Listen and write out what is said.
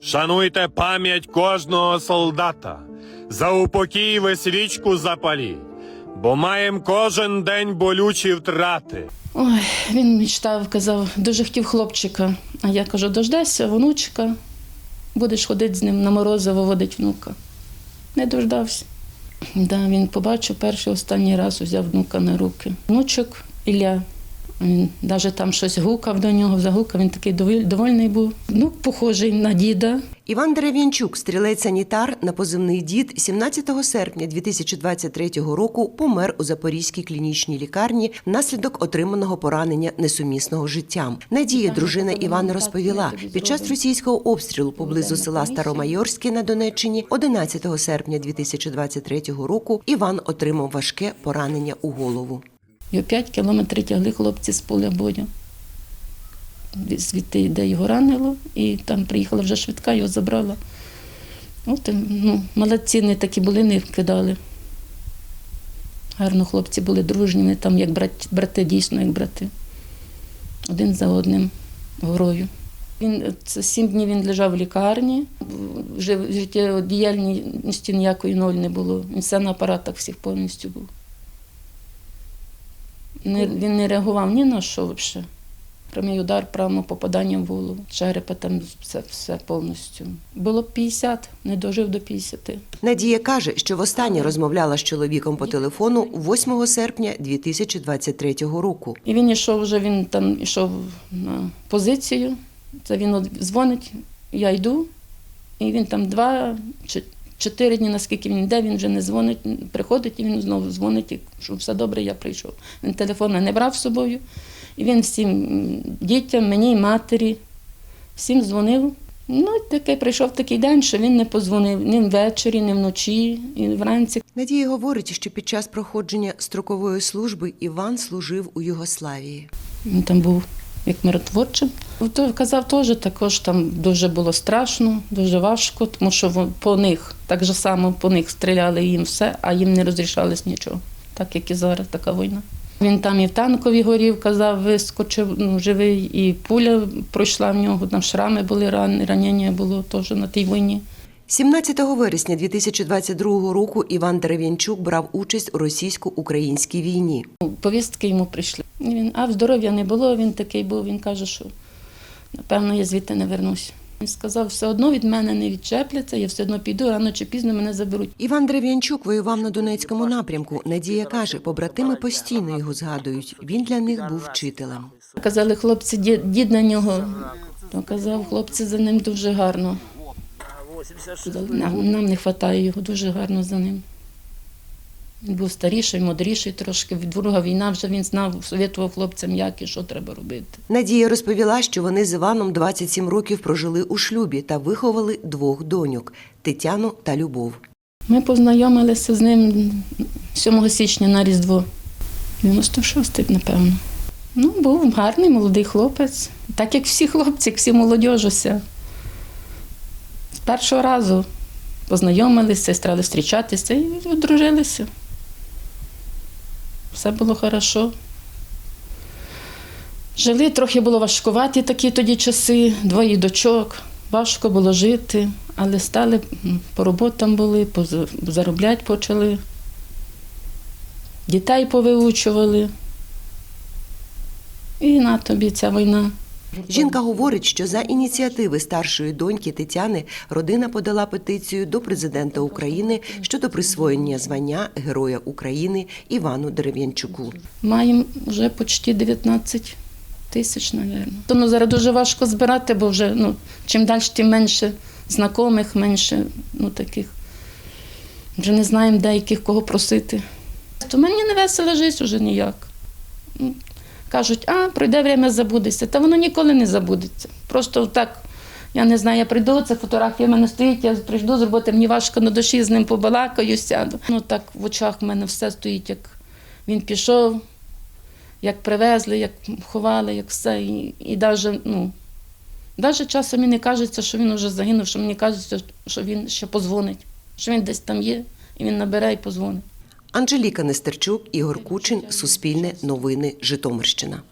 Шануйте пам'ять кожного солдата. За упокій ви свічку запаліть, бо маєм кожен день болючі втрати. Ой, він мечтав, казав, дуже хотів хлопчика. А я кажу, дождайся, внучка, будеш ходити з ним на морозиво, водить внука. Не дождався. Да, він побачив перший останній раз, взяв внука на руки. Внучок Ілля. Він навіть там щось гукав до нього, загукав, він такий доволь- довольний був. Ну, похожий на діда. Іван Дерев'янчук, стрілець-санітар на позивний дід, 17 серпня 2023 року помер у Запорізькій клінічній лікарні внаслідок отриманого поранення несумісного життям. Надія, дружина Івана, розповіла, під час російського обстрілу поблизу села Старомайорське на Донеччині 11 серпня 2023 року Іван отримав важке поранення у голову. Його 5 кілометрів тягли хлопці з поля бою. Звідти, де його ранило, і там приїхала вже швидка, його забрала. От, ну, молодці не такі були, не кидали. Гарно хлопці були дружні, вони там як брат, брати, дійсно як брати. Один за одним горою. Він це сім днів він лежав в лікарні, вже життєдіяльності ніякої ноль не було. Він все на апаратах всіх повністю був. Не, він не реагував ні на що взагалі. Прямий удар, прямо попадання в голову, черепа там все, все повністю. Було б 50, не дожив до 50. Надія каже, що востаннє розмовляла з чоловіком по телефону 8 серпня 2023 року. І він йшов вже, він там йшов на позицію. Це він дзвонить, я йду, і він там два чи чотири дні, наскільки він йде, він вже не дзвонить, приходить і він знову дзвонить, що все добре, я прийшов. Він телефон не брав з собою. І він всім дітям, мені, матері, всім дзвонив. Ну, такий прийшов такий день, що він не позвонив ні ввечері, ні вночі, і вранці. Надія говорить, що під час проходження строкової служби Іван служив у Югославії. Він там був як миротворчим. То казав теж, також там дуже було страшно, дуже важко, тому що по них так же само по них стріляли їм все, а їм не розрішалось нічого, так як і зараз така війна. Він там і в танковій горів, казав, вискочив ну, живий, і пуля пройшла в нього, там шрами були ран, ранення було теж на тій війні. 17 вересня 2022 року Іван Дерев'янчук брав участь у російсько-українській війні. Ну, Повістки йому прийшли. І Він, а здоров'я не було, він такий був. Він каже, що напевно я звідти не вернусь. Він сказав, все одно від мене не відчепляться, я все одно піду, рано чи пізно мене заберуть. Іван Дерев'янчук воював на Донецькому напрямку. Надія каже, побратими постійно його згадують. Він для них був вчителем. Казали, хлопці, дід, дід на нього. То казав, хлопці за ним дуже гарно. Нам, нам не вистачає його дуже гарно за ним. Він був старіший, мудріший трошки. Друга війна вже він знав, совєтував хлопцям, як і що треба робити. Надія розповіла, що вони з Іваном 27 років прожили у шлюбі та виховали двох доньок Тетяну та Любов. Ми познайомилися з ним 7 січня на Різдво. 96-й, напевно. Ну, був гарний молодий хлопець. Так як всі хлопці, всі молодіжуся. З першого разу познайомилися, стали зустрічатися і одружилися. Все було хорошо. Жили, трохи було важкуваті такі тоді часи, двоє дочок. Важко було жити, але стали по роботам були, заробляти почали. Дітей повиучували. І на тобі ця війна. Жінка говорить, що за ініціативи старшої доньки Тетяни родина подала петицію до президента України щодо присвоєння звання Героя України Івану Дерев'янчуку. Маємо вже почти 19 тисяч, мабуть. Ну, зараз дуже важко збирати, бо вже ну, чим далі, тим менше знайомих, менше ну, таких. Вже не знаємо деяких кого просити. То мені не весело жити вже ніяк. Кажуть, а пройде время, забудеться. Та воно ніколи не забудеться. Просто так, я не знаю, я прийду, це фотографія в мене стоїть, я прийду з роботи, мені важко на душі з ним побалакаю, сяду. Ну так в очах в мене все стоїть, як він пішов, як привезли, як ховали, як все. І, і навіть, ну, навіть часом мені кажеться, що він вже загинув, що мені кажеться, що він ще позвонить, що він десь там є, і він набере і позвонить. Анжеліка Нестерчук, Ігор Кучин, Суспільне новини, Житомирщина.